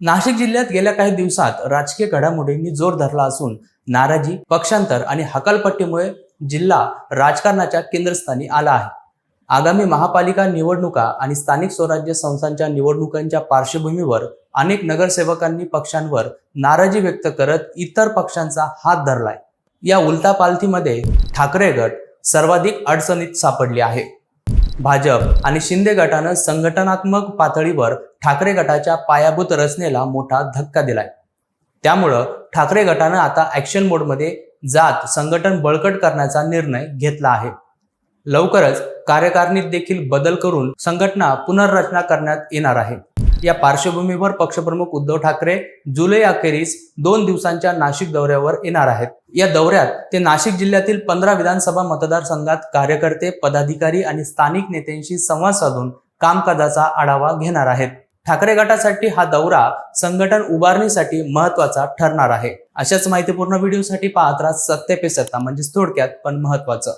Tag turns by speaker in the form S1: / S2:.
S1: नाशिक जिल्ह्यात गेल्या काही दिवसात राजकीय घडामोडींनी जोर धरला असून नाराजी पक्षांतर आणि हकालपट्टीमुळे जिल्हा राजकारणाच्या केंद्रस्थानी आला आहे. आगामी महापालिका निवडणुका आणि स्थानिक स्वराज्य संस्थांच्या निवडणुकांच्या पार्श्वभूमीवर अनेक नगरसेवकांनी पक्षांवर नाराजी व्यक्त करत इतर पक्षांचा हात धरलाय. या उलटापालथीमध्ये ठाकरे गट सर्वाधिक अडचणीत सापडली आहे. भाजप आणि शिंदे गटानं संघटनात्मक पातळीवर ठाकरे गटाच्या पायाभूत रचनेला मोठा धक्का दिलाय. त्यामुळं ठाकरे गटानं आता ऍक्शन मोडमध्ये जात संघटन बळकट करण्याचा निर्णय घेतला आहे. लवकरच कार्यकारिणीत देखील बदल करून संघटना पुनर्रचना करण्यात येणार आहे. या पार्श्वभूमीवर पक्षप्रमुख उद्धव ठाकरे जुलै अखेरीस दोन दिवसांच्या नाशिक दौऱ्यावर येणार आहेत. या दौऱ्यात ते नाशिक जिल्ह्यातील पंधरा विधानसभा मतदारसंघात कार्यकर्ते पदाधिकारी आणि स्थानिक नेत्यांशी संवाद साधून कामकाजाचा आढावा घेणार आहेत. ठाकरे गटासाठी हा दौरा संघटन उभारणीसाठी महत्त्वाचा ठरणार आहे. अशाच माहितीपूर्ण व्हिडिओसाठी पाहत राहा सत्य पे सत्ता म्हणजेच थोडक्यात पण महत्वाचं.